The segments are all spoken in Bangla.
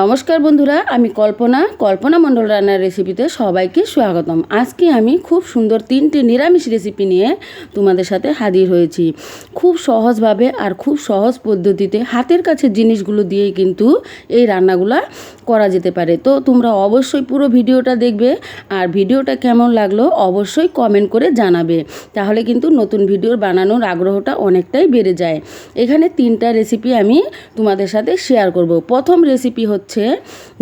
নমস্কার বন্ধুরা, আমি কল্পনা কল্পনা মণ্ডল রান্নার রেসিপিতে সবাইকে স্বাগতম। আজকে আমি খুব সুন্দর তিনটে নিরামিষ রেসিপি নিয়ে তোমাদের সাথে হাজির হয়েছি। খুব সহজভাবে আর খুব সহজ পদ্ধতিতে হাতের কাছে জিনিসগুলো দিয়েই কিন্তু এই রান্নাগুলো করা যেতে পারে। তো তোমরা অবশ্যই পুরো ভিডিওটা দেখবে আর ভিডিওটা কেমন লাগল অবশ্যই কমেন্ট করে জানাবে। তাহলে কিন্তু নতুন ভিডিওর বানানোর আগ্রহটা অনেকটাই বেড়ে যায়। এখানে তিনটা রেসিপি আমি তোমাদের সাথে শেয়ার করব। প্রথম রেসিপি হচ্ছে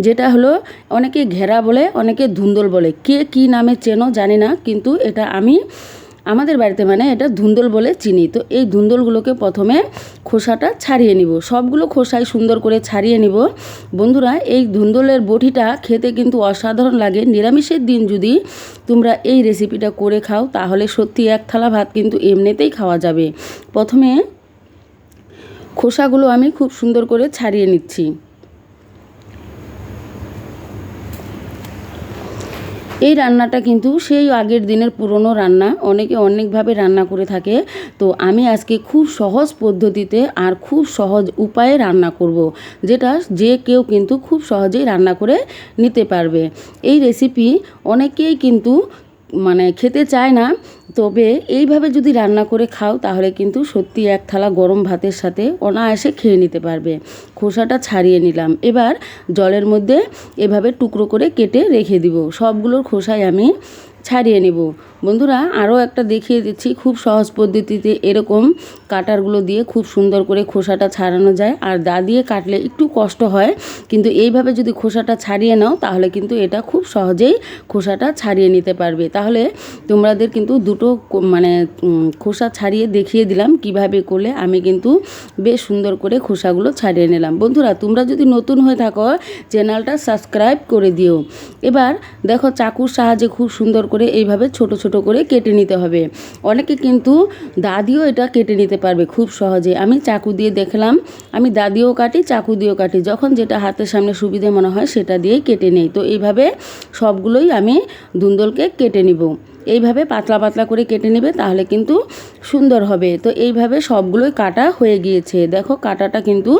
যেটা হলো অনেকে ঘেরা বলে, অনেকে ধুন্দল বলে। কে কি নামে চেনো জানি না, কিন্তু এটা আমি, আমাদের বাড়িতে মানে এটা ধুন্দল বলে চিনি। তো এই ধুন্দলগুলোকে প্রথমে খোসাটা ছাড়িয়ে নিব। সবগুলো খোসায় সুন্দর করে ছাড়িয়ে নিব। বন্ধুরা, এই ধুন্দলের বটিটা খেতে কিন্তু অসাধারণ লাগে। নিরামিষের দিন যদি তোমরা এই রেসিপিটা করে খাও, তাহলে সত্যি এক থালা ভাত কিন্তু এমনিতেই খাওয়া যাবে। প্রথমে খোসাগুলো আমি খুব সুন্দর করে ছাড়িয়ে নিচ্ছি। এই রান্নাটা কিন্তু সেই আগের দিনের পুরনো রান্না অনেকে অনেকভাবে রান্না করে থাকে তো আমি আজকে খুব সহজ পদ্ধতিতে আর খুব সহজ উপায়ে রান্না করব। যেটা যে কেউ কিন্তু খুব সহজেই রান্না করে নিতে পারবে এই রেসিপি অনেকেই কিন্তু মানে খেতে চায় না, তবে এইভাবে যদি রান্না করে খাও, তাহলে কিন্তু সত্যি এক থালা গরম ভাতের সাথে অনায়াসে খেয়ে নিতে পারবে। খোসাটা ছাড়িয়ে নিলাম। এবার জলের মধ্যে এভাবে টুকরো করে কেটে রেখে দিব। সবগুলোর খোসায় আমি ছাড়িয়ে নেব। বন্ধুরা, আরও একটা দেখিয়ে দিচ্ছি, খুব সহজ পদ্ধতিতে এরকম কাটারগুলো দিয়ে খুব সুন্দর করে খোসাটা ছাড়ানো যায়। আর দা দিয়ে কাটলে একটু কষ্ট হয়, কিন্তু এইভাবে যদি খোসাটা ছাড়িয়ে নাও, তাহলে কিন্তু এটা খুব সহজেই খোসাটা ছাড়িয়ে নিতে পারবে। তাহলে তোমাদের কিন্তু দুটো মানে খোসা ছাড়িয়ে দেখিয়ে দিলাম কীভাবে করলে আমি কিন্তু বেশ সুন্দর করে খোসাগুলো ছাড়িয়ে নিলাম। বন্ধুরা, তোমরা যদি নতুন হয়ে থাকো, চ্যানেলটা সাবস্ক্রাইব করে দিও। এবার দেখো চাকুর সাহায্যে খুব সুন্দর করে এইভাবে ছোট ছোট করে কেটে নিতে হবে। অনেকে কিন্তু দাদিও এটা কেটে নিতে পারবে খুব সহজে। আমি চাকু দিয়ে দেখলাম, আমি দাদিও কাটি, চাকু দিয়েও কাটি। যখন যেটা হাতের সামনে সুবিধে মনে হয় সেটা দিয়েই কেটে নেই। তো এইভাবে সবগুলোই আমি ধুন্দলকে কেটে নিব। এইভাবে পাতলা পাতলা করে কেটে নেবে তাহলে কিন্তু সুন্দর হবে। তো এইভাবে সবগুলোই কাটা হয়ে গিয়েছে। দেখো কাটাটা কিন্তু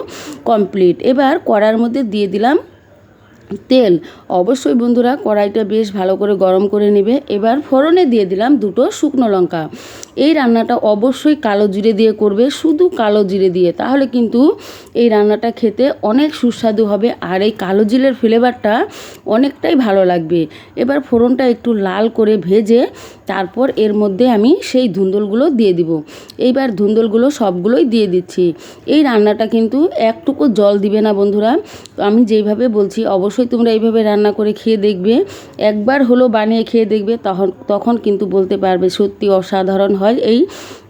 কমপ্লিট। এবার কড়ার মধ্যে দিয়ে দিলাম তেল। অবশ্যই বন্ধুরা, কড়াইটা বেশ ভালো করে গরম করে নেবে। এবার ফোড়নে দিয়ে দিলাম দুটো শুকনো লঙ্কা। এই রান্নাটা অবশ্যই কালো জিরে দিয়ে করবে, শুধু কালো জিরে দিয়ে। তাহলে কিন্তু এই রান্নাটা খেতে অনেক সুস্বাদু হবে আর এই কালো জিরের ফ্লেভারটা অনেকটাই ভালো লাগবে। এবার ফোড়নটা একটু লাল করে ভেজে তারপর এর মধ্যে আমি সেই ধুন্দলগুলো দিয়ে দিব। এইবার ধুন্দলগুলো সবগুলোই দিয়ে দিচ্ছি। এই রান্নাটা কিন্তু একটুকু জল দিবে না বন্ধুরা। আমি যেইভাবে বলছি, অবশ্যই তোমরা এইভাবে রান্না করে খেয়ে দেখবে। একবার হলো বানিয়ে খেয়ে দেখবে, তখন তখন কিন্তু বলতে পারবে সত্যি অসাধারণ হয় এই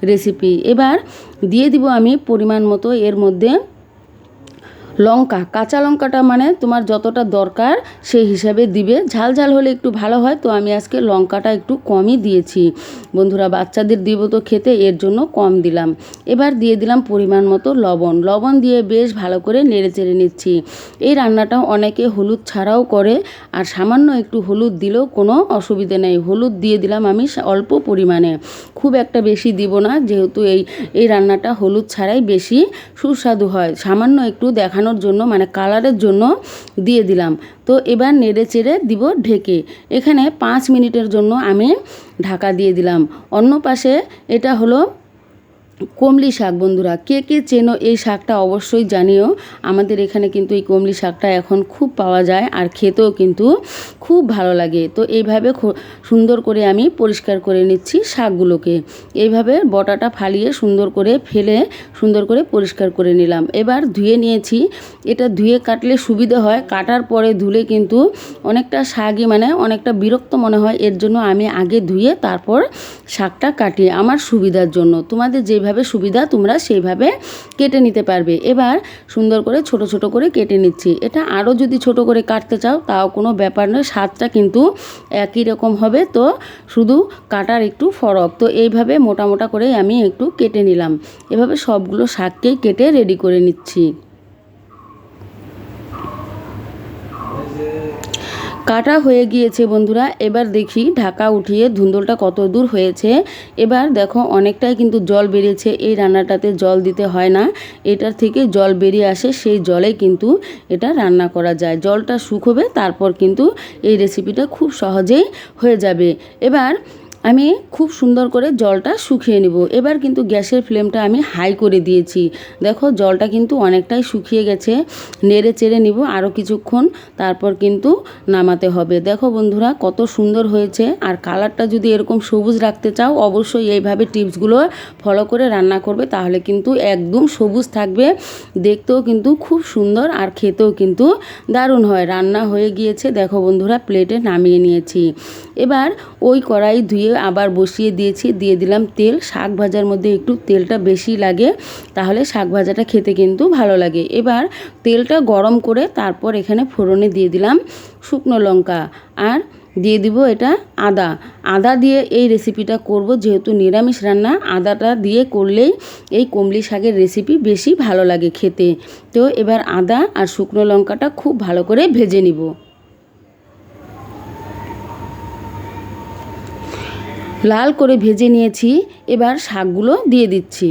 রেসিপি এবার দিয়ে দিব আমি পরিমাণ মতো এর মধ্যে লঙ্কা, কাঁচা লঙ্কাটা মানে তোমার যতটা দরকার সেই হিসাবে দিবে। ঝাল ঝাল হলে একটু ভালো হয়, তো আমি আজকে লঙ্কাটা একটু কমই দিয়েছি। বন্ধুরা, বাচ্চাদের দিব তো খেতে, এর জন্য কম দিলাম। এবার দিয়ে দিলাম পরিমাণ মতো লবণ। লবণ দিয়ে বেশ ভালো করে নেড়ে চেড়ে নিচ্ছি। এই রান্নাটা অনেকে হলুদ ছাড়াও করে, আর সামান্য একটু হলুদ দিলেও কোনো অসুবিধে নেই। হলুদ দিয়ে দিলাম আমি অল্প পরিমাণে। খুব একটা বেশি দিব না, যেহেতু এই এই রান্নাটা হলুদ ছাড়াই বেশি সুস্বাদু হয়। সামান্য একটু দেখানো দেখানোর জন্য মানে কালারের জন্য দিয়ে দিলাম। তো এবার নেড়ে চেড়ে দিব ঢেকে। এখানে পাঁচ মিনিটের জন্য আমি ঢাকা দিয়ে দিলাম। অন্য পাশে এটা হলো কমলি শাক বন্ধুরা, কে কে চেনো এই শাকটা অবশ্যই জানিও। আমাদের এখানে কিন্তু এই কমলি শাকটা এখন খুব পাওয়া যায় আর খেতেও কিন্তু খুব ভালো লাগে। তো এইভাবে সুন্দর করে আমি পরিষ্কার করে নিচ্ছি শাকগুলোকে। এইভাবে বটাটা ফালিয়ে সুন্দর করে ফেলে, সুন্দর করে পরিষ্কার করে নিলাম। এবার ধুয়ে নিয়েছি। এটা ধুয়ে কাটলে সুবিধে হয়। কাটার পরে ধুলে কিন্তু অনেকটা শাকই মানে অনেকটা বিরক্ত মনে হয়। এর জন্য আমি আগে ধুয়ে তারপর শাকটা কাটি। আমার সুবিধার জন্য। তোমাদের যেভাবে যেভাবে সুবিধা তোমরা সেইভাবে কেটে নিতে পারবে। এবার সুন্দর করে, ছোট ছোট করে কেটে নিচ্ছি। এটা আরও যদি ছোট করে কাটতে চাও, তাও কোনো ব্যাপার নয়। স্বাদটা কিন্তু একই রকম হবে। তো শুধু কাটার একটু ফরক। তো এইভাবে মোটা মোটা করে আমি একটু কেটে নিলাম। এভাবে সবগুলো শাককেই কেটে রেডি করে নিচ্ছি। কাটা হয়ে গিয়েছে বন্ধুরা। এবার দেখি ঢাকা উঠিয়ে ধুন্দলটা কত দূর হয়েছে। এবার দেখো অনেকটাই কিন্তু জল বেরিয়েছে। এই রান্নাটাতে জল দিতে হয় না। এটার থেকে জল বেরিয়ে আসে, সেই জলে কিন্তু এটা রান্না করা যায়। জলটা শুকোবে, তারপর কিন্তু এই রেসিপিটা খুব সহজেই হয়ে যাবে। এবার আমি খুব সুন্দর করে জলটা শুকিয়ে নেব। এবার কিন্তু গ্যাসের ফ্লেমটা আমি হাই করে দিয়েছি। দেখো, জলটা কিন্তু অনেকটাই শুকিয়ে গেছে। নেড়ে চেড়ে নিব আরও কিছুক্ষণ, তারপর কিন্তু নামাতে হবে। দেখো বন্ধুরা, কত সুন্দর হয়েছে। আর কালারটা যদি এরকম সবুজ রাখতে চাও, অবশ্যই এইভাবে টিপসগুলো ফলো করে রান্না করবে, তাহলে কিন্তু একদম সবুজ থাকবে। দেখতেও কিন্তু খুব সুন্দর আর খেতেও কিন্তু দারুণ হয়। রান্না হয়ে গিয়েছে, দেখো বন্ধুরা, প্লেটে নামিয়ে নিয়েছি। এবার ওই কড়াই ধুয়ে আবার বসিয়ে দিয়েছি, দিয়ে দিলাম তেল। শাক ভাজার মধ্যে একটু তেলটা বেশি লাগে, তাহলে শাক ভাজাটা খেতে কিন্তু ভালো লাগে। এবার তেলটা গরম করে তারপর এখানে ফোড়নে দিয়ে দিলাম শুকনো লঙ্কা আর দিয়ে দিব এটা আদা। আদা দিয়ে এই রেসিপিটা করব, যেহেতু নিরামিষ রান্না, আদাটা দিয়ে করলেই এই কমলি শাকের রেসিপি বেশি ভালো লাগে খেতে। তো এবার আদা আর শুকনো লঙ্কাটা খুব ভালো করে ভেজে নিব। লাল করে ভেজে নিয়েছি এবার শাকগুলো দিয়ে দিচ্ছি।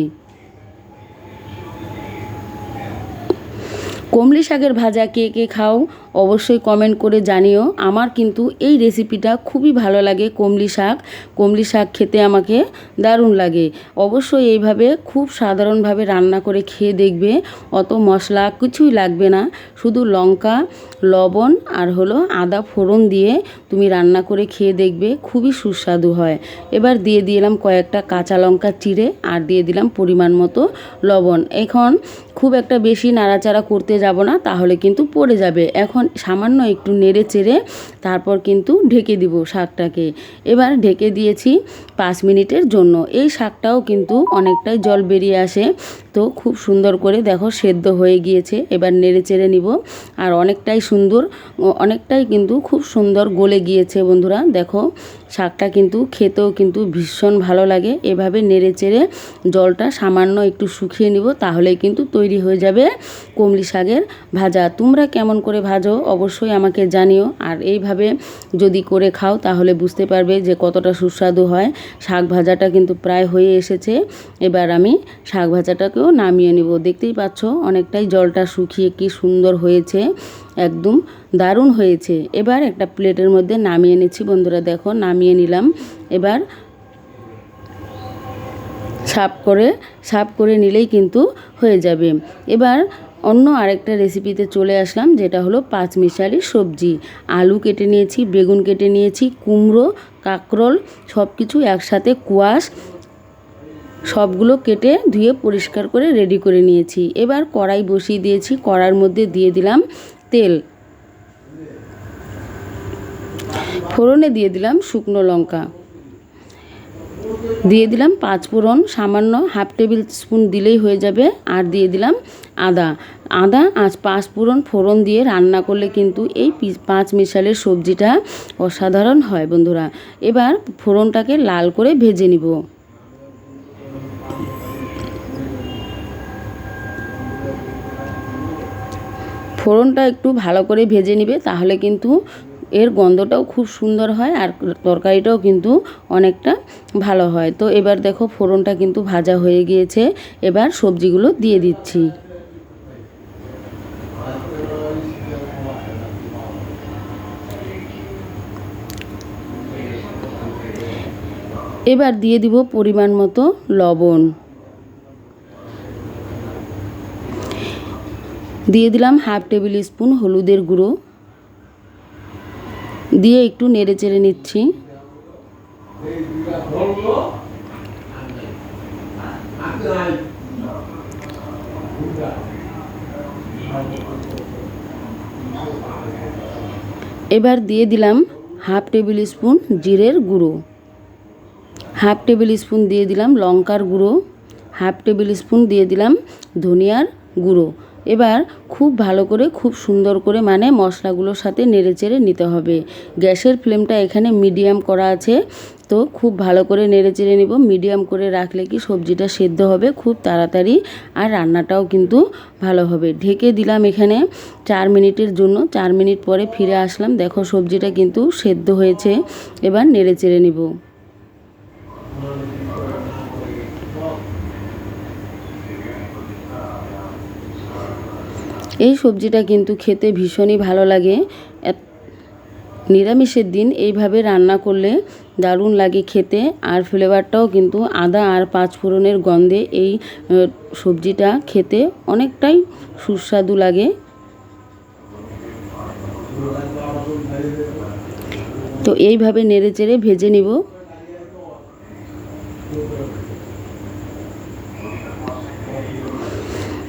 কমলি শাকের ভাজা কে কে খাও, অবশ্যই কমেন্ট করে জানিও। আমার কিন্তু এই রেসিপিটা খুবই ভালো লাগে কমলি শাক। কমলি শাক খেতে আমাকে দারুণ লাগে। অবশ্যই এইভাবে খুব সাধারণভাবে রান্না করে খেয়ে দেখবে। অত মশলা কিছুই লাগবে না। শুধু লঙ্কা, লবণ আর হলো আদা ফোড়ন দিয়ে তুমি রান্না করে খেয়ে দেখবে, খুবই সুস্বাদু হয়। এবার দিয়ে দিলাম কয়েকটা কাঁচা লঙ্কা চিড়ে আর দিয়ে দিলাম পরিমাণ মতো লবণ। এখন খুব একটা বেশি নাড়াচাড়া করতে যাব না, তাহলে কিন্তু পড়ে যাবে। এখন সামান্য একটু নেড়ে চেড়ে তারপর কিন্তু ঢেকে দিব শাকটাকে। এবার ঢেকে দিয়েছি পাঁচ মিনিটের জন্য। এই শাকটাও কিন্তু অনেকটাই জল বেরিয়ে আসে। তো খুব সুন্দর করে দেখো সেদ্ধ হয়ে গিয়েছে। এবার নেড়ে চেড়ে নিব। আর অনেকটাই সুন্দর অনেকটাই কিন্তু খুব সুন্দর গলে গিয়েছে বন্ধুরা। দেখো শাকটা কিন্তু খেতেও কিন্তু ভীষণ ভালো লাগে। এভাবে নেড়ে চেড়ে জলটা সামান্য একটু শুকিয়ে নিব, তাহলেই কিন্তু তৈরি হয়ে যাবে কমলি শাকের ভাজা। তোমরা কেমন করে ভাজো অবশ্যই আমাকে জানিও। আর এইভাবে যদি করে খাও তাহলে বুঝতে পারবে যে কতটা সুস্বাদু হয়। শাক ভাজাটা কিন্তু প্রায় হয়ে এসেছে। এবার আমি শাক ভাজাটাকেও নামিয়ে নিব। দেখতেই পাচ্ছ অনেকটাই জলটা শুকিয়ে কি সুন্দর হয়েছে। একদম দারুণ হয়েছে। এবার একটা প্লেটের মধ্যে নামিয়ে নিচ্ছি। বন্ধুরা দেখো নামিয়ে নিলাম। এবার সাফ করে সাফ করে নিলেই কিন্তু হয়ে যাবে। এবার অন্য আরেকটা রেসিপিতে চলে আসলাম, যেটা হলো পাঁচ মিশালি সবজি। আলু কেটে নিয়েছি, বেগুন কেটে নিয়েছি, কুমড়ো, কাঁকরোল সব কিছু একসাথে কুয়াশ, সবগুলো কেটে ধুয়ে পরিষ্কার করে রেডি করে নিয়েছি। এবার কড়াই বসিয়ে দিয়েছি, কড়ার মধ্যে দিয়ে দিলাম তেল। ফোড়নে দিয়ে দিলাম শুকনো লঙ্কা। দিয়ে দিলাম পাঁচ ফোড়ন, সামান্য হাফ টেবিল স্পুন দিলেই হয়ে যাবে। আর দিয়ে দিলাম আদা। আদা আজ পাঁচ ফোড়ন ফোড়ন দিয়ে রান্না করলে কিন্তু এই পাঁচ মিশালের সবজিটা অসাধারণ হয় বন্ধুরা। এবার ফোড়নটাকে লাল করে ভেজে নিব। ফোড়নটা একটু ভালো করে ভেজে নিবে, তাহলে কিন্তু এর গন্ধটাও খুব সুন্দর হয় আর তরকারিটাও কিন্তু অনেকটা ভালো হয়। তো এবার দেখো ফোড়নটা কিন্তু ভাজা হয়ে গিয়েছে। এবার সবজিগুলো দিয়ে দিচ্ছি। এবার দিয়ে দিব পরিমাণ মতো লবণ। দিয়ে দিলাম হাফ টেবিল স্পুন হলুদের গুঁড়ো। দিয়ে একটু নেড়ে চেড়ে নিচ্ছি। এবার দিয়ে দিলাম হাফ টেবিল স্পুন জিরের গুঁড়ো। হাফ টেবিল স্পুন দিয়ে দিলাম লঙ্কার গুঁড়ো। হাফ টেবিল স্পুন দিয়ে দিলাম ধনিয়ার গুঁড়ো। এবার খুব ভালো করে, খুব সুন্দর করে মানে মশলাগুলোর সাথে নেড়ে চেড়ে নিতে হবে। গ্যাসের ফ্লেমটা এখানে মিডিয়াম করা আছে, তো খুব ভালো করে নেড়ে চেড়ে নিব। মিডিয়াম করে রাখলে কি সবজিটা সেদ্ধ হবে খুব তাড়াতাড়ি আর রান্নাটাও কিন্তু ভালো হবে। ঢেকে দিলাম এখানে চার মিনিটের জন্য, চার মিনিট পরে ফিরে আসলাম। দেখো সবজিটা কিন্তু সেদ্ধ হয়েছে, এবার নেড়েচেড়ে নিব। এই সবজিটা কিন্তু খেতে ভীষণই ভালো লাগে। নিরামিষের দিন এইভাবে রান্না করলে দারুণ লাগে খেতে। আর ফ্লেভারটাও কিন্তু আদা আর পাঁচফোড়নের গন্ধে এই সবজিটা খেতে অনেকটাই সুস্বাদু লাগে। তো এইভাবে নেড়ে চেড়ে ভেজে নিব।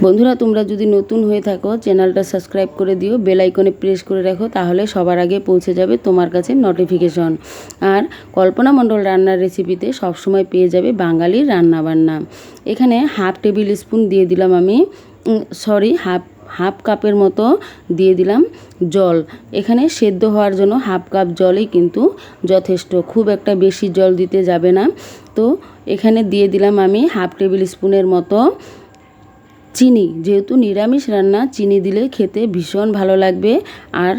বন্ধুরা, তোমরা যদি নতুন হয়ে থাকো, চ্যানেলটা সাবস্ক্রাইব করে দিও, বেল আইকনে প্রেস করে রাখো, তাহলে সবার আগে পৌঁছে যাবে তোমার কাছে নোটিফিকেশন আর কল্পনা মণ্ডল রান্নার রেসিপিতে সবসময় পেয়ে যাবে বাঙালির রান্নাবান্না। এখানে হাফ টেবিল স্পুন দিয়ে দিলাম আমি সরি হাফ হাফ কাপের মতো দিয়ে দিলাম জল। এখানে সেদ্ধ হওয়ার জন্য হাফ কাপ জলই কিন্তু যথেষ্ট, খুব একটা বেশি জল দিতে যাবে না। তো এখানে দিয়ে দিলাম আমি হাফ টেবিল স্পুনের মতো চিনি, যেহেতু নিরামিষ রান্না, চিনি দিলে খেতে ভীষণ ভালো লাগবে। আর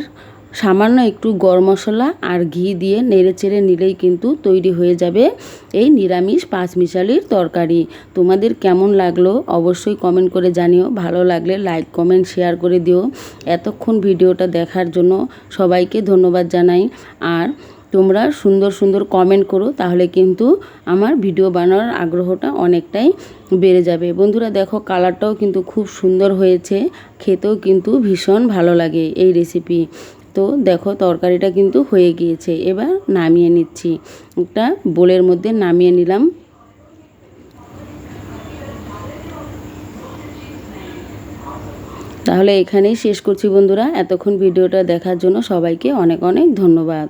সামান্য একটু গরম মশলা আর ঘি দিয়ে নেড়ে চেড়ে নিলেই কিন্তু তৈরি হয়ে যাবে এই নিরামিষ পাঁচমিশালির তরকারি। তোমাদের কেমন লাগল অবশ্যই কমেন্ট করে জানিও। ভালো লাগলে লাইক কমেন্ট শেয়ার করে দিও। এতক্ষণ ভিডিওটা দেখার জন্য সবাইকে ধন্যবাদ জানাই। আর তোমরা সুন্দর সুন্দর কমেন্ট করো, তাহলে কিন্তু আমার ভিডিও বানানোর আগ্রহটা অনেকটাই বেড়ে যাবে। বন্ধুরা দেখো, কালারটাও কিন্তু খুব সুন্দর হয়েছে। খেতেও কিন্তু ভীষণ ভালো লাগে এই রেসিপি তো দেখো, তরকারিটা কিন্তু হয়ে গিয়েছে। এবার নামিয়ে নিচ্ছি। একটা বোলের মধ্যে নামিয়ে নিলাম। তাহলে এখানেই শেষ করছি বন্ধুরা। এতক্ষণ ভিডিওটা দেখার জন্য সবাইকে অনেক অনেক ধন্যবাদ।